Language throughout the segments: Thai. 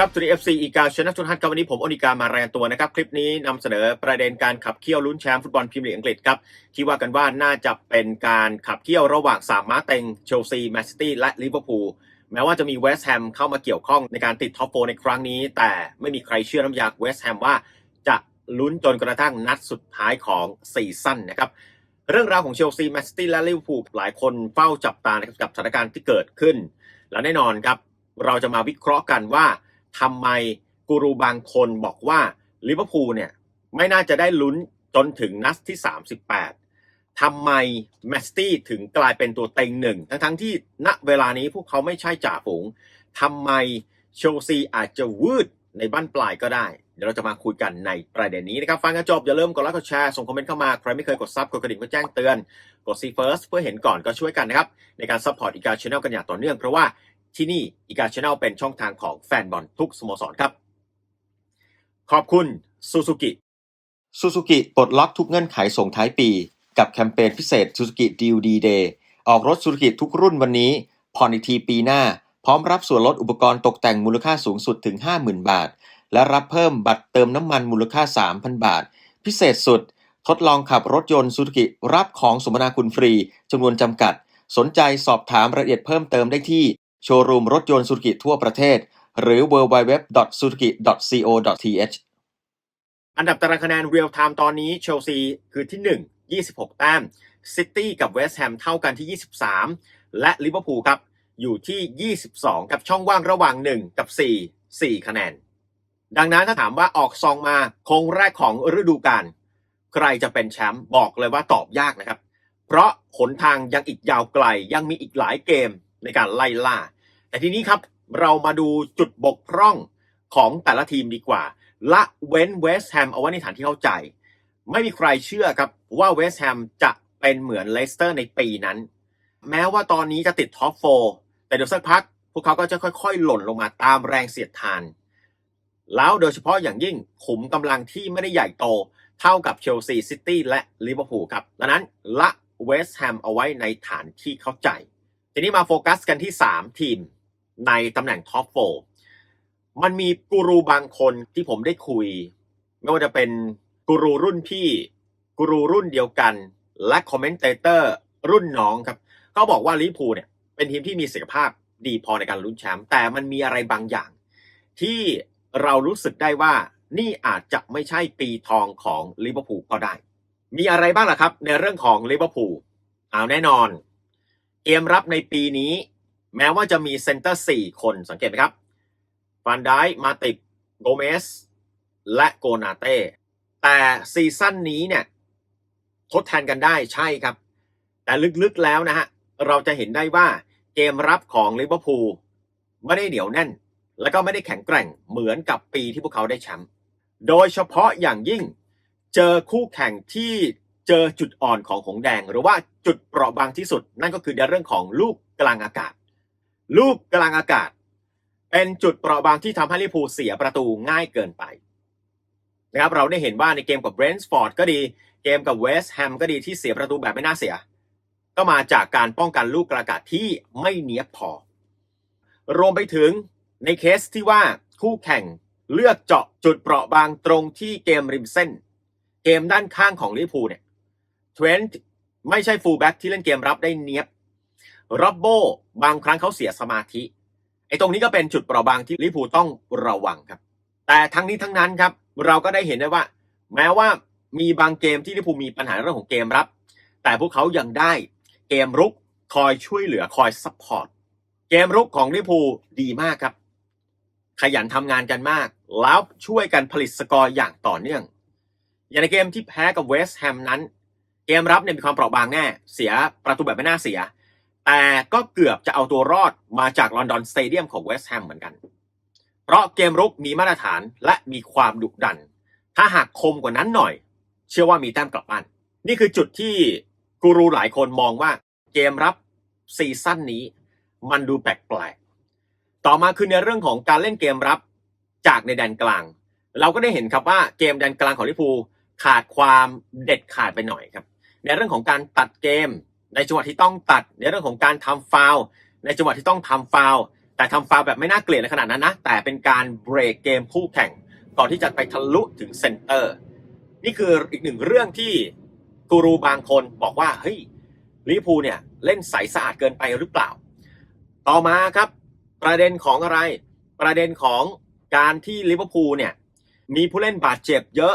ครับสุริเอฟซีอีกาชนะทุนฮัทครับวันนี้ผมโอนิกามารายงานตัวนะครับ คลิปนี้นำเสนอประเด็นการขับเคี่ยวลุ้นแชมป์ฟุตบอลพรีเมียร์ลีกอังกฤษครับที่ว่ากันว่าน่าจะเป็นการขับเคี่ยวระหว่างสามม้าเต็งเชลซีแมนซิตี้และลิเวอร์พูลแม้ว่าจะมีเวสต์แฮมเข้ามาเกี่ยวข้องในการติดท็อปโฟในครั้งนี้ แต่ไม่มีใครเชื่อน้ำยาเวสต์แฮมว่าจะลุ้นจนกระทั่งนัดสุดท้ายของซีซั่นนะครับเรื่องราวของเชลซีแมนซิตี้และลิเวอร์พูลหลายคนเฝ้าจับตานะครับกับสถานการณ์ที่เกิดขึ้น และแน่นอนครับเราจะมาวิเคราะห์กันว่า ทำไมกูรูบางคนบอกว่าลิเวอร์พูลเนี่ยไม่น่าจะได้ลุ้นจนถึงนัดที่ 38 ทำไมแมนซิตี้ถึงกลายเป็นตัวเต็งหนึ่ง ทั้งๆที่ณเวลานี้พวกเขาไม่ใช่จ่าฝูง ทำไมเชลซีอาจจะวืดในบ้านปลายก็ได้ เดี๋ยวเราจะมาคุยกันในประเด็นนี้นะครับ ฟังกันจบ อย่าลืมกดไลค์กดแชร์ ส่งคอมเมนต์เข้ามา ใครไม่เคยกดซับกดกระดิ่งเพื่อแจ้งเตือน กดซีเฟิร์สเพื่อเห็นก่อนก็ช่วยกันนะครับ ในการซัพพอร์ตอีกาชแนลกันอย่างต่อเนื่องเพราะว่า ที่นี่อีกาชแนลเป็นช่องทางของแฟนบอลทุกสโมสรครับ ขอบคุณซูซูกิซูซูกิปลดล็อกทุกเงื่อนไขส่งท้ายปี กับแคมเปญพิเศษ Suzuki Deal D-Day ออกรถซูซูกิทุกรุ่นวันนี้ผ่อนอีกทีปีหน้า พร้อมรับส่วนลดอุปกรณ์ตกแต่งมูลค่าสูงสุดถึง 50,000 บาท และรับเพิ่มบัตรเติมน้ำมันมูลค่า 3,000 บาท พิเศษสุด ทดลองขับรถยนต์ซูซูกิรับของสมนาคุณฟรีจำนวนจำกัด สนใจสอบถามรายละเอียดเพิ่มเติมได้ที่ โชว์รูมรถยนต์ซูซูกิทั่วประเทศ หรือ www.suzuki.co.th อันดับตารางคะแนนเรียลไทม์ตอนนี้เชลซีคือที่ 1 26 แต้มซิตี้กับเวสต์แฮมเท่ากันที่ 23 และลิเวอร์พูลครับ อยู่ที่ 22 กับช่องว่างระหว่าง 1 กับ 4 4 คะแนน ดังนั้นถ้าถามว่าออกซองมาคงแรกของฤดูกาลใครจะเป็นแชมป์บอกเลยว่าตอบยากนะครับ เพราะหนทางยังอีกยาวไกลยังมีอีกหลายเกมในการไล่ล่า แต่ทีนี้ครับเรามาดูจุดบกพร่องของแต่ละทีมดีกว่า ละเว้นเวสต์แฮมเอาไว้ในฐานที่เข้าใจ ไม่มีใครเชื่อครับว่าเวสต์แฮมจะเป็นเหมือนเลสเตอร์ในปีนั้น แม้ว่าตอนนี้จะติดท็อปโฟแต่เดี๋ยวสักพัก พวกเขาก็จะค่อยๆ หล่นลงมาตามแรงเสียดทาน แล้วโดยเฉพาะอย่างยิ่งขุมกำลังที่ไม่ได้ใหญ่โตเท่ากับเชลซีซิตี้และลิเวอร์พูลครับดังนั้นละเวสต์แฮมเอาไว้ในฐานที่เข้าใจ ทีนี้มาโฟกัสกันที่ 3 ทีม ในตำแหน่งท็อปโฟมันมีกูรูบางคนที่ผมได้คุย ไม่ว่าจะเป็นกูรูรุ่นพี่กูรูรุ่นเดียวกัน และคอมเมนเตเตอร์รุ่นน้องครับเขาบอกว่าลิพูเนี่ยเป็นทีมที่มีศักยภาพดีพอในการลุ้นแชมป์แต่มันมีอะไรบางอย่าง ที่เรารู้สึกได้ว่านี่อาจจะไม่ใช่ปีทองของลิเวอร์พูลก็ได้ มีอะไรบ้างล่ะครับ ในเรื่องของลิเวอร์พูลเอาแน่นอน เกมรับในปีนี้ แม้ว่าจะมีเซนเตอร์ 4 คนสังเกตไหมครับฟันไดมาติกโกเมสและโกนาเต้แต่ซีซั่นนี้เนี่ยทดแทนกันได้ใช่ครับ แต่ลึกๆแล้วนะฮะ เราจะเห็นได้ว่าเกมรับของลิเวอร์พูลไม่ได้เหนียวแน่น และก็ไม่ได้แข็งแกร่งเหมือนกับปีที่พวกเขาได้แชมป์โดยเฉพาะอย่างยิ่งเจอคู่แข่งที่เจอจุดอ่อนของหงแดง หรือว่าจุดเปราะบางที่สุด นั่นก็คือในเรื่องของลูกกลางอากาศ ลูกกลางอากาศ เป็นจุดเปราะบางที่ทำให้ลิพูเสียประตูง่ายเกินไปนะครับเราได้เห็นว่าในเกมกับเบรนท์ฟอร์ดก็ดีเกมกับเวสต์แฮมก็ดีที่เสียประตูแบบไม่น่าเสีย ก็มาจากการป้องกันลูกกลางอากาศที่ไม่เนียบพอ รวมไปถึงในเคสที่ว่าคู่แข่งเลือกเจาะจุดเปราะบางตรงที่เกมริมเส้น เกมด้านข้างของลิพูเนี่ยเทรนต์ไม่ใช่ฟูลแบ็กที่เล่นเกมรับได้เนียบ รับโบบางครั้งเขาเสียสมาธิไอ้ตรงนี้ก็เป็นจุดเปราะบางที่ลิพูต้องระวังครับ แต่ทั้งนี้ทั้งนั้นครับ เราก็ได้เห็นได้ว่า แม้ว่ามีบางเกมที่ลิพูมีปัญหาเรื่องของเกมรับ แต่พวกเขายังได้เกมรุกคอยช่วยเหลือคอยซัพพอร์ตเกมรุกของลิพูดีมากครับ ขยันทำงานกันมาก แล้วช่วยกันผลิตสกอร์อย่างต่อเนื่อง อย่างในเกมที่แพ้กับเวสต์แฮมนั้น เกมรับเนี่ยมีความเปราะบางแน่ เสียประตูแบบไม่น่าเสีย แต่ก็เกือบจะเอาตัวรอดมาจากลอนดอนสเตเดียมของเวสต์แฮมเหมือนกัน เพราะเกมรุกมีมาตรฐานและมีความดุดัน ถ้าหากคมกว่านั้นหน่อย เชื่อว่ามีแต้มกลับบ้าน นี่คือจุดที่กูรูหลายคนมองว่าเกมรับซีซั่นนี้ มันดูแปลกๆ ต่อมาคือในเรื่องของการเล่นเกมรับจากในแดนกลาง เราก็ได้เห็นครับว่าเกมแดนกลางของลิเวอร์พูขาดความเด็ดขาดไปหน่อยครับ ในเรื่องของการตัดเกม ในจังหวะที่ต้องตัดในเรื่องของการทำฟาวในจังหวะที่ต้องทำฟาวแต่ทำฟาวแบบไม่น่าเกลียดในขนาดนั้นนะ แต่เป็นการเบรกเกมคู่แข่ง ก่อนที่จะไปทะลุถึงเซนเตอร์ นี่คืออีกหนึ่งเรื่องที่กูรูบางคนบอกว่าเฮ้ยลิพูเนี่ยเล่นใสสะอาดเกินไปหรือเปล่า ต่อมาครับ ประเด็นของอะไร ประเด็นของการที่ลิเวอร์พูลเนี่ยมีผู้เล่นบาดเจ็บเยอะ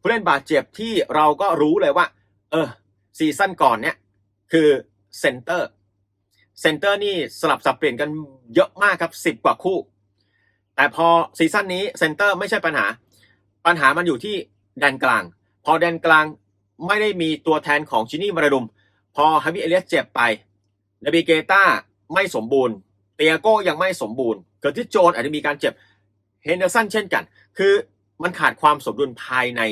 ผู้เล่นบาดเจ็บที่เราก็รู้เลยว่า เออซีซั่นก่อนเนี่ย คือเซนเตอร์เซนเตอร์นี่สลับสับเปลี่ยนกันเยอะมากครับสิบกว่าคู่ แต่พอซีซั่นนี้เซนเตอร์ไม่ใช่ปัญหา ปัญหามันอยู่ที่แดนกลาง พอแดนกลางไม่ได้มีตัวแทนของชินี่มาราดุม พอฮาวิเอเลียสเจ็บไปนบีเกต้าไม่สมบูรณ์ เตียโก้ยังไม่สมบูรณ์เกิดที่โจนอาจจะมีการเจ็บเฮนเดอร์สันเช่นกัน คือมันขาดความสมดุลภายใน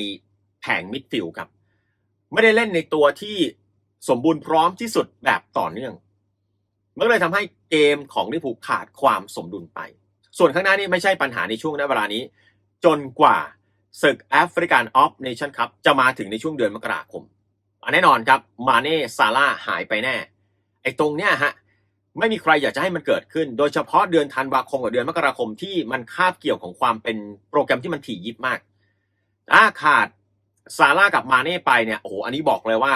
แผงมิดฟิลด์ครับ ไม่ได้เล่นในตัวที่ สมบูรณ์พร้อมที่สุดแบบต่อเนื่องมันก็เลยทำให้เกมของลิเวอร์พูลขาดความสมดุลไป ส่วนข้างหน้านี่ไม่ใช่ปัญหาในช่วงเวลานี้ จนกว่าศึกแอฟริกันออฟเนชั่นคัพจะมาถึงในช่วงเดือนมกราคมอันแน่นอนครับมาเน่ซาร่าหายไปแน่ ไอ้ตรงเนี้ยฮะไม่มีใครอยากจะให้มันเกิดขึ้น โดยเฉพาะเดือนธันวาคมกับเดือนมกราคมที่มันคาบเกี่ยวของความเป็นโปรแกรมที่มันถี่ยิบมากถ้าขาดซาร่ากับมาเน่ไปเนี่ยโอ้โหอันนี้บอกเลยว่า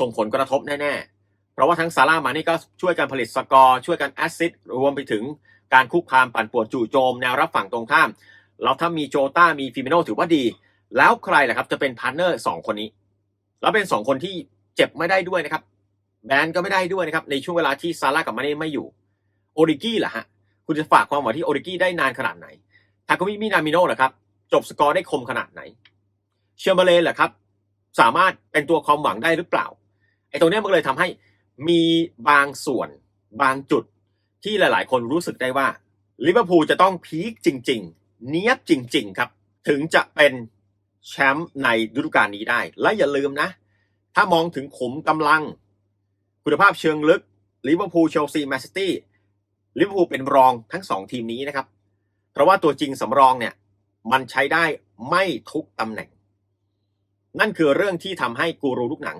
ส่งผลกระทบแน่ๆ เพราะว่าทั้งซาร่ามาเน่ก็ช่วยกันผลิตสกอร์ช่วยกันแอสซิสรวมไปถึงการคุกคามปั่นป่วนจู่โจมแนวรับฝั่งตรงข้าม เราถ้ามีโจต้ามีฟิมิโนถือว่าดี แล้วใครล่ะครับจะเป็นพาร์เนอร์สองคนนี้ แล้วเป็นสองคนที่เจ็บไม่ได้ด้วยนะครับ แบนก็ไม่ได้ด้วยนะครับในช่วงเวลาที่ซาร่ากับมาเน่ไม่อยู่โอริกี้ล่ะฮะคุณจะฝากความหวังที่โอริกี้ได้นานขนาดไหนทาคุมิมินามิโนะล่ะครับจบสกอร์ได้คมขนาดไหน เชอร์เบเลนล่ะครับ สามารถเป็นตัวความหวังได้หรือเปล่า ตรงนี้มันเลยทำให้มีบางส่วนบางจุดที่หลาย ๆ คนรู้สึกได้ว่าลิเวอร์พูลจะต้องพีคจริง ๆ เนี้ยบจริง ๆ ครับ ถึงจะเป็นแชมป์ในฤดูกาลนี้ได้ และอย่าลืมนะ ถ้ามองถึงขุมกำลัง คุณภาพเชิงลึกลิเวอร์พูลเชลซีแมนซิตี้ลิเวอร์พูลเป็นรองทั้งสองทีมนี้นะครับ เพราะว่าตัวจริงสำรองเนี่ย มันใช้ได้ไม่ทุกตำแหน่ง นั่นคือเรื่องที่ทำให้กูรูลูกหนัง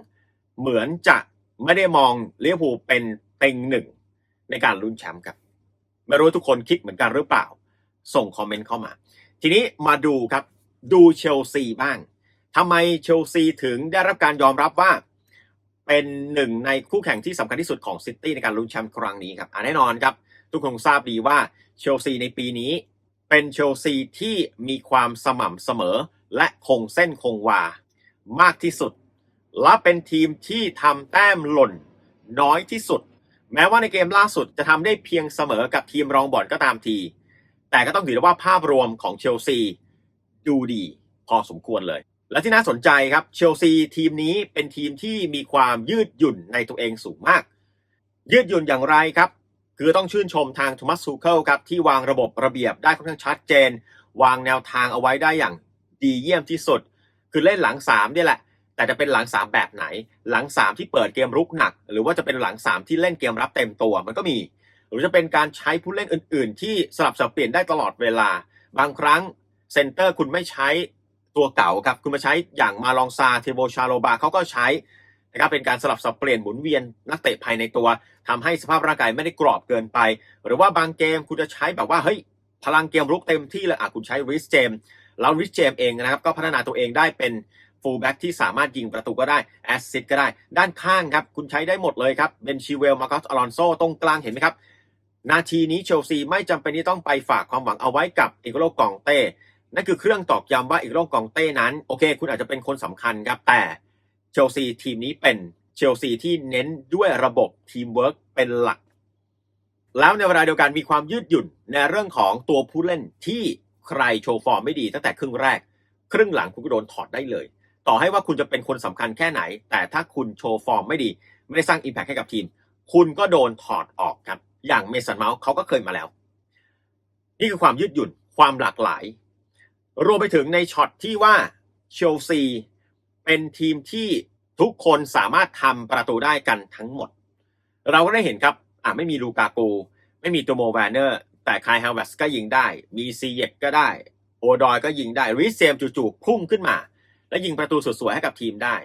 เหมือนจะไม่ได้มองลิเวอร์พูเป็นเต็งหนึ่งในการลุ้นแชมป์ครับไม่รู้ทุกคนคิดเหมือนกันหรือเปล่า ส่งคอมเมนต์เข้ามา ทีนี้มาดูครับดูเชลซีบ้างทำไมเชลซีถึงได้รับการยอมรับว่า เป็นหนึ่งในคู่แข่งที่สำคัญที่สุดของซิตี้ในการลุ้นแชมป์ครั้งนี้ครับแน่นอนครับ ทุกคนทราบดีว่าเชลซีในปีนี้ เป็นเชลซีที่มีความสม่ำเสมอและคงเส้นคงวามากที่สุด และเป็นทีมที่ทำแต้มหล่นน้อยที่สุด แม้ว่าในเกมล่าสุดจะทำได้เพียงเสมอกับทีมรองบอลก็ตามที แต่ก็ต้องถือว่าภาพรวมของเชลซีดูดีพอสมควรเลย และที่น่าสนใจครับเชลซีทีมนี้เป็นทีมที่มีความยืดหยุ่นในตัวเองสูงมาก ยืดหยุ่นอย่างไรครับ คือต้องชื่นชมทางโทมัสซูเคิลครับที่วางระบบระเบียบได้ค่อนข้างชัดเจน วางแนวทางเอาไว้ได้อย่างดีเยี่ยมที่สุด คือเล่นหลังสามนี่แหละ แต่จะเป็นหลังสามแบบไหน หลังสามที่เปิดเกมรุกหนัก หรือว่าจะเป็นหลังสามที่เล่นเกมรับเต็มตัวมันก็มี หรือจะเป็นการใช้ผู้เล่นอื่น ๆ ที่สลับสับเปลี่ยนได้ตลอดเวลา บางครั้งเซนเตอร์คุณไม่ใช้ตัวเก่าครับคุณมาใช้อย่างมาลองซาเทโบชาโลบาเขาก็ใช้นะครับเป็นการสลับสับเปลี่ยนหมุนเวียนนักเตะภายในตัวทำให้สภาพร่างกายไม่ได้กรอบเกินไป หรือว่าบางเกมคุณจะใช้แบบว่าเฮ้ยพลังเกมรุกเต็มที่เลยอะคุณใช้ริสเจมแล้วริสเจมเองนะครับก็พัฒนาตัวเองได้เป็น ฟูลแบ็กที่สามารถยิงประตูก็ได้แอสซิสก็ได้ ด้านข้างครับ คุณใช้ได้หมดเลยครับเบนชิเวลมาคอสอลอนโซตรงกลางเห็นไหมครับ นาทีนี้เชลซีไม่จำเป็นที่ต้องไปฝากความหวังเอาไว้กับเอกโลกองเต้ นั่นคือเครื่องตอกย้ำว่าเอกโลกองเต้นั้น โอเค คุณอาจจะเป็นคนสำคัญครับ แต่เชลซีทีมนี้เป็นเชลซีที่เน้นด้วยระบบทีมเวิร์กเป็นหลัก แล้วในเวลาเดียวกันมีความยืดหยุ่นในเรื่องของตัวผู้เล่นที่ใครโชว์ฟอร์มไม่ดีตั้งแต่ครึ่งแรก ครึ่งหลังคุณก็โดนถอดได้เลย ต่อให้ว่าคุณจะเป็นคนสำคัญแค่ไหน แต่ถ้าคุณโชว์ฟอร์มไม่ดี ไม่ได้สร้างอิมแพคให้กับทีม คุณก็โดนถอดออกครับ อย่างเมสันเมาส์เขาก็เคยมาแล้ว นี่คือความยืดหยุ่นความหลากหลาย รวมไปถึงในช็อตที่ว่าเชลซีเป็นทีมที่ทุกคนสามารถทำประตูได้กันทั้งหมด เราก็ได้เห็นครับ อ่ไม่มีลูกากูไม่มีตัวโมแวนเนอร์ แต่คายฮาวเวสก็ยิงได้ มีซีเยกก็ได้ โอดอยก็ยิงได้ริเซมจู่ๆพุ่งขึ้นมา และยิงประตูสวยๆให้กับทีมได้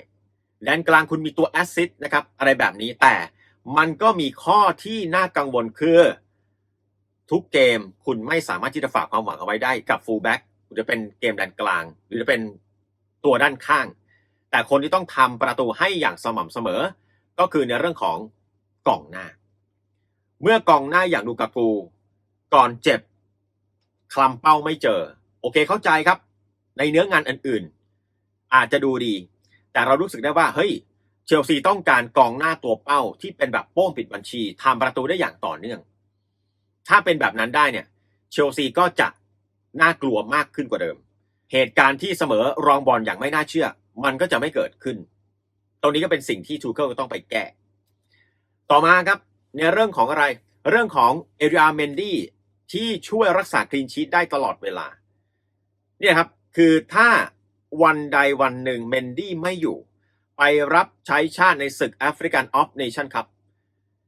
แดนกลางคุณมีตัวแอสซิสต์นะครับอะไรแบบนี้แต่มันก็มีข้อที่น่ากังวลคือ ทุกเกมคุณไม่สามารถที่จะฝากความหวังเอาไว้ได้กับฟูลแบ็กหรือจะเป็นเกมแดนกลาง หรือจะเป็นตัวด้านข้าง แต่คนที่ต้องทำประตูให้อย่างสม่ำเสมอ ก็คือในเรื่องของกองหน้า เมื่อกองหน้าอย่างลูกากู ก่อนเจ็บคลำเป้าไม่เจอ โอเคเข้าใจครับ ในเนื้องานอื่นๆ อาจจะดูดี แต่เรารู้สึกได้ว่าเฮ้ยเชลซีต้องการกองหน้าตัวเป้าที่เป็นแบบโป้งปิดบัญชีทำประตูได้อย่างต่อเนื่อง ถ้าเป็นแบบนั้นได้เนี่ย เชลซีก็จะน่ากลัวมากขึ้นกว่าเดิม เหตุการณ์ที่เสมอรองบอลอย่างไม่น่าเชื่อ มันก็จะไม่เกิดขึ้น ตรงนี้ก็เป็นสิ่งที่ทูเคิลต้องไปแก้ ต่อมาครับ ในเรื่องของอะไร เรื่องของเอริอาเมนดี้ที่ช่วยรักษาคลีนชีตได้ตลอดเวลา เนี่ยครับ คือถ้า วันใดวันหนึ่งเมนดี้ไม่อยู่ ไปรับใช้ชาติในศึกแอฟริกันออฟเนชั่นครับ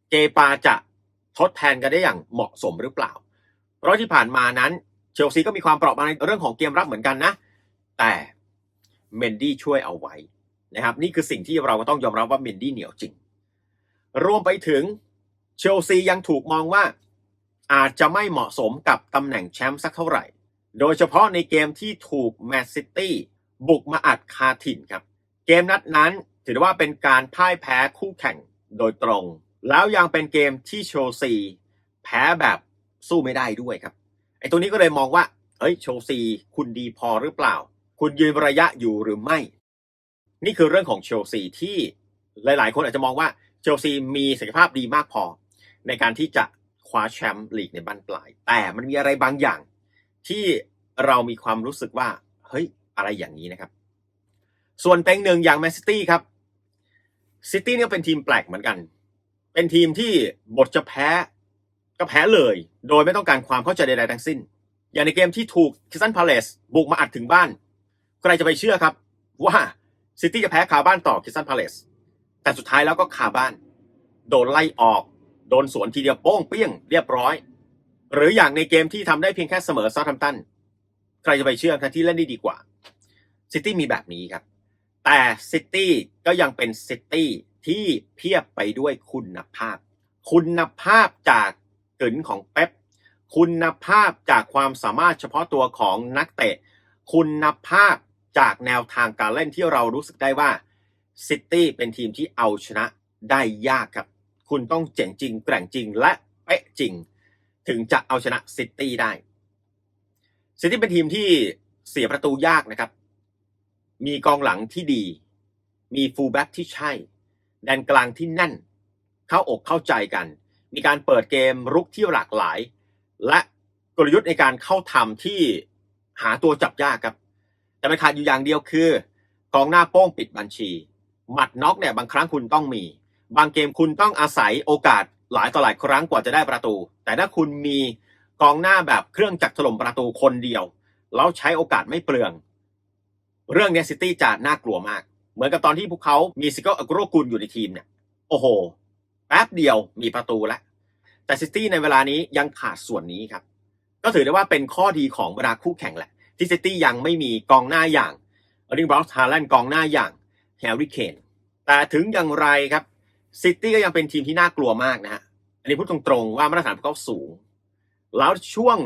เกปาจะทดแทนกันได้อย่างเหมาะสมหรือเปล่า เพราะที่ผ่านมานั้นเชลซีก็มีความเปราะบางในเรื่องของเกมรับเหมือนกันนะ แต่เมนดี้ช่วยเอาไว้นะครับนี่คือสิ่งที่เราก็ต้องยอมรับว่าเมนดี้เหนียวจริง รวมไปถึงเชลซียังถูกมองว่าอาจจะไม่เหมาะสมกับตำแหน่งแชมป์สักเท่าไหร่ โดยเฉพาะในเกมที่ถูกแมนซิตี้ บุกมาอัดคาถิ่นครับ เกมนัดนั้นถือว่าเป็นการพ่ายแพ้คู่แข่งโดยตรง แล้วยังเป็นเกมที่เชซี แพ้แบบสู้ไม่ได้ด้วยครับไอ้ตรงนี้ก็เลยมองว่าเฮ้ยเชซี คุณดีพอหรือเปล่า คุณยืนระยะอยู่หรือไม่ นี่คือเรื่องของเชซีที่หลาย ๆ คนอาจจะมองว่าเชลซีมีศักยภาพดีมากพอ ในการที่จะคว้าแชมป์ลีกในบ้านปลาย แต่มันมีอะไรบางอย่าง ที่เรามีความรู้สึกว่า เฮ้ย อะไรอย่างนี้นะครับ ส่วนเต็งหนึ่งอย่างแมนซิตี้ครับซิตี้เนี่ยเป็นทีมแปลกเหมือนกัน เป็นทีมที่บทจะแพ้ก็แพ้เลย โดยไม่ต้องการความเข้าใจใดๆทั้งสิ้น อย่างในเกมที่ถูกคิสันพาเลสบุกมาอัดถึงบ้าน ใครจะไปเชื่อครับ ว่าซิตี้จะแพ้คาบ้านต่อคิสันพาเลสแต่สุดท้ายแล้วก็คาบ้าน โดนไล่ออก โดนสวนทีเดียวโป้งเปี้ยงเรียบร้อย หรืออย่างในเกมที่ทำได้เพียงแค่เสมอซาทัมตัน ใครจะไปเชื่อครับที่เล่นได้ดีกว่า ซิตี้มีแบบนี้ครับ แต่ซิตี้ก็ยังเป็นซิตี้ที่เพียบไปด้วยคุณภาพ คุณภาพจากกึนของเป๊ปคุณภาพจากความสามารถเฉพาะตัวของนักเตะ คุณภาพจากแนวทางการเล่นที่เรารู้สึกได้ว่าซิตี้เป็นทีมที่เอาชนะได้ยากครับ คุณต้องเจ๋งจริง แกร่งจริงและเป๊ะจริง ถึงจะเอาชนะซิตี้ได้ซิตี้เป็นทีมที่เสียประตูยากนะครับ มีกองหลังที่ดี มีฟูลแบ็กที่ใช่ แดนกลางที่แน่น เข้าอกเข้าใจกัน มีการเปิดเกมรุกที่หลากหลาย และกลยุทธ์ในการเข้าทำที่หาตัวจับยากครับ แต่มันขาดอยู่อย่างเดียวคือกองหน้าโป้งปิดบัญชี หมัดน็อกเนี่ยบางครั้งคุณต้องมี บางเกมคุณต้องอาศัยโอกาสหลายต่อหลายครั้งกว่าจะได้ประตู แต่ถ้าคุณมีกองหน้าแบบเครื่องจักรถล่มประตูคนเดียว แล้วใช้โอกาสไม่เปลือง เรื่องเนี้ยซิตี้จะน่ากลัวมาก เหมือนกับตอนที่พวกเขามีซิโก้อโกโรกุลอยู่ในทีมเนี่ย โอ้โห แป๊บเดียวมีประตูแล้วแต่ซิตี้ในเวลานี้ยังขาดส่วนนี้ครับ ก็ถือได้ว่าเป็นข้อดีของบรรดาคู่แข่งแหละ ที่ซิตี้ยังไม่มีกองหน้าอย่างเออร์ลิงบรอสฮาแลนกองหน้าอย่างแฮร์รี่เคน แต่ถึงอย่างไรครับซิตี้ก็ยังเป็นทีมที่น่ากลัวมากนะฮะ อันนี้พูดตรงๆว่ามาตรฐานพวกเขาสูง แล้วช่วง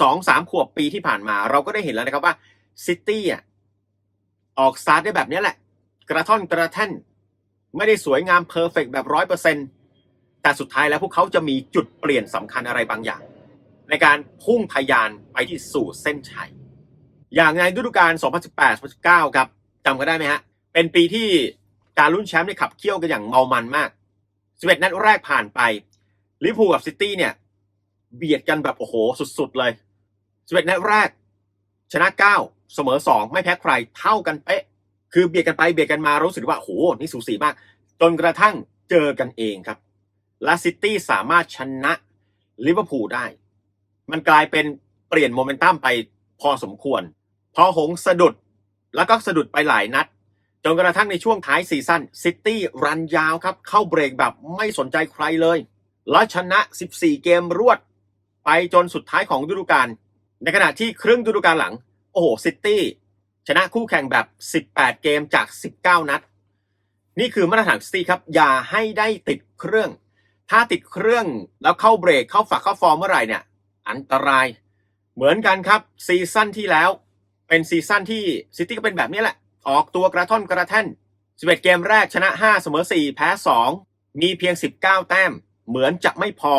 สองสามขวบปีที่ผ่านมา เราก็ได้เห็นแล้วนะครับว่าซิตี้อะ ออกสตาร์ทได้แบบนี้แหละ กระท่อนกระแท่น ไม่ได้สวยงามเพอร์เฟกแบบร้อยเปอร์เซ็นแต่สุดท้ายแล้วพวกเขาจะมีจุดเปลี่ยนสำคัญอะไรบางอย่าง ในการพุ่งทะยานไปที่สู่เส้นชัย อย่างในฤดูกาล 2018-2019 ครับจำกันได้ไหมฮะ เป็นปีที่การลุ้นแชมป์ได้ขับเคี่ยวกันอย่างเมามันมาก11นัดแรกผ่านไปลิเวอร์พูลกับซิตี้เนี่ยเบียดกันแบบโอ้โหสุดๆเลย11นัดแรก ชนะ9 เสมอ2ไม่แพ้ใครเท่ากันเป๊ะคือเบียดกันไปเบียดกันมารู้สึกว่าโอ้โหนี่สูสีมาก จนกระทั่งเจอกันเองครับและซิตี้สามารถชนะลิเวอร์พูลได้ มันกลายเป็นเปลี่ยนโมเมนตัมไปพอสมควร พอหงสะดุดแล้วก็สะดุดไปหลายนัด จนกระทั่งในช่วงท้ายซีซั่นซิตี้รันยาวครับ เข้าเบรกแบบไม่สนใจใครเลย แล้วชนะ 14 เกมรวด ไปจนสุดท้ายของฤดูกาลในขณะที่ครึ่งฤดูกาลหลัง โอ้โหซิตี้ชนะคู่แข่งแบบ 18 เกมจาก 19 นัด นี่คือมาตรฐานซิตี้ครับ อย่าให้ได้ติดเครื่อง ถ้าติดเครื่องแล้วเข้าเบรกเข้าฝักเข้าฟอร์มเมื่อไหร่เนี่ย อันตราย เหมือนกันครับซีซั่นที่แล้ว เป็นซีซั่นที่ซิตี้ก็เป็นแบบนี้แหละ ออกตัวกระท่อนกระแท่น 11 เกมแรกชนะ 5 เสมอ 4 แพ้ 2 มีเพียง 19 แต้ม เหมือนจะไม่พอ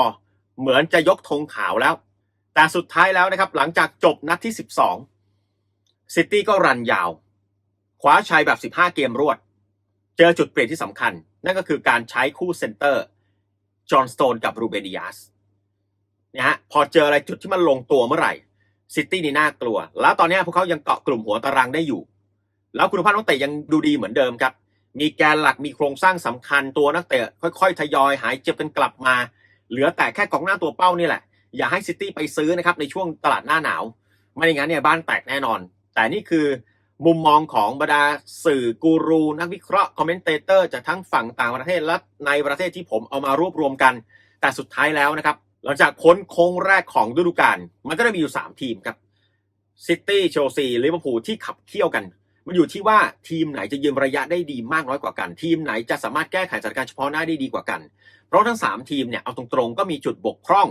เหมือนจะยกธงขาวแล้ว แต่สุดท้ายแล้วนะครับ หลังจากจบนัดที่ 12 ซิตี้ก็รันยาว คว้าชัยแบบ 15 เกมรวด เจอจุดเปลี่ยนที่สำคัญ นั่นก็คือการใช้คู่เซนเตอร์ จอห์นสโตนกับรูเบนิยัสนะฮะพอเจออะไรจุดที่มันลงตัวเมื่อไหร่ซิตี้นี่น่ากลัว แล้วตอนนี้พวกเขายังเกาะกลุ่มหัวตารางได้อยู่ แล้วคุณภาพนักเตะยังดูดีเหมือนเดิมครับ มีแกนหลักมีโครงสร้างสำคัญตัวนักเตะค่อยๆ ทยอยหายเจ็บกันกลับมา เหลือแต่แค่กองหน้าตัวเป้านี่แหละ อย่าให้ซิตี้ไปซื้อนะครับในช่วงตลาดหน้าหนาว ไม่อย่างนั้นเนี่ยบ้านแตกแน่นอน แต่นี่คือมุมมองของบรรดาสื่อกูรูนักวิเคราะห์คอมเมนเตเตอร์จากทั้งฝั่งต่างประเทศและในประเทศที่ผมเอามารวบรวมกัน แต่สุดท้ายแล้วนะครับ หลังจากพ้นโค้งแรกของฤดูกาลมันก็ได้มีอยู่ 3 ทีมครับซิตี้เชลซีลิเวอร์พูลที่ขับเคี่ยวกัน มันอยู่ที่ว่าทีมไหนจะยืนระยะได้ดีมากน้อยกว่ากัน ทีมไหนจะสามารถแก้ไขสถานการณ์เฉพาะหน้าได้ดีกว่ากัน เพราะทั้ง 3 ทีมเนี่ยเอาตรงๆก็มีจุดบกพร่อง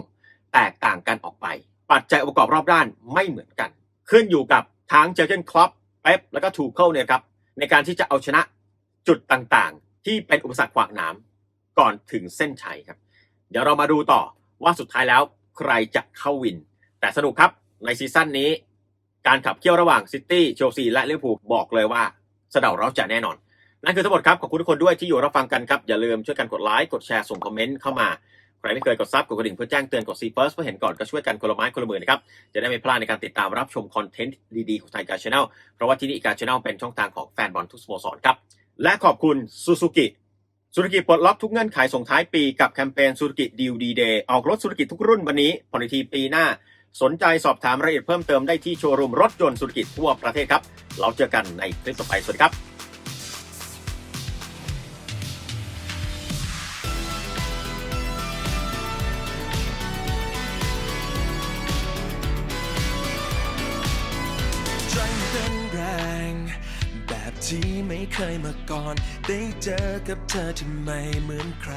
แตกต่างกันออกไป ปัจจัยองค์ประกอบรอบด้านไม่เหมือนกัน ขึ้นอยู่กับ ทั้งเจอร์เกนคล็อปเป๊ปแล้วก็ทูเคิลเนี่ยครับในการที่จะเอาชนะจุดต่างๆ ที่เป็นอุปสรรคขวางหนามก่อนถึงเส้นชัยครับ เดี๋ยวเรามาดูต่อว่าสุดท้ายแล้วใครจะเข้าวิน แต่สนุกครับในซีซั่นนี้ การขับเคี่ยวระหว่างซิตี้เชลซีและลิเวอร์พูลบอกเลยว่าสเดาเราจะแน่นอน นั่นคือทั้งหมดครับขอบคุณทุกคนด้วยที่อยู่รับฟังกันครับ อย่าลืมช่วยกันกดไลค์กดแชร์ส่งคอมเมนต์เข้ามา ใครไม่เคยกดซับกดกระดิ่งเพื่อแจ้งเตือนกดซีเฟิร์สเพื่อเห็นก่อนก็ช่วยกันคนละไม้คนละมือนะครับ จะได้ไม่พลาดในการติดตามรับชมคอนเทนต์ดีๆของไทยการชาแนลเพราะว่าที่นี่การชาแนลเป็นช่องทางของแฟนบอลทุกสโมสรครับ และขอบคุณซูซูกิซูซูกิปลดล็อกทุกเงื่อนไขส่งท้ายปีกับแคมเปญซูซูกิดีลดีเดย์ออกรถซูซูกิทุกรุ่นวันนี้ผ่อนทีปีหน้า สนใจสอบถามรายละเอียดเพิ่มเติมได้ที่โชว์รูมรถยนต์ซูซูกิทั่วประเทศครับ เราเจอกันในคลิปต่อไปสวัสดีครับ ได้เจอกับเธอที่ไม่เหมือนใคร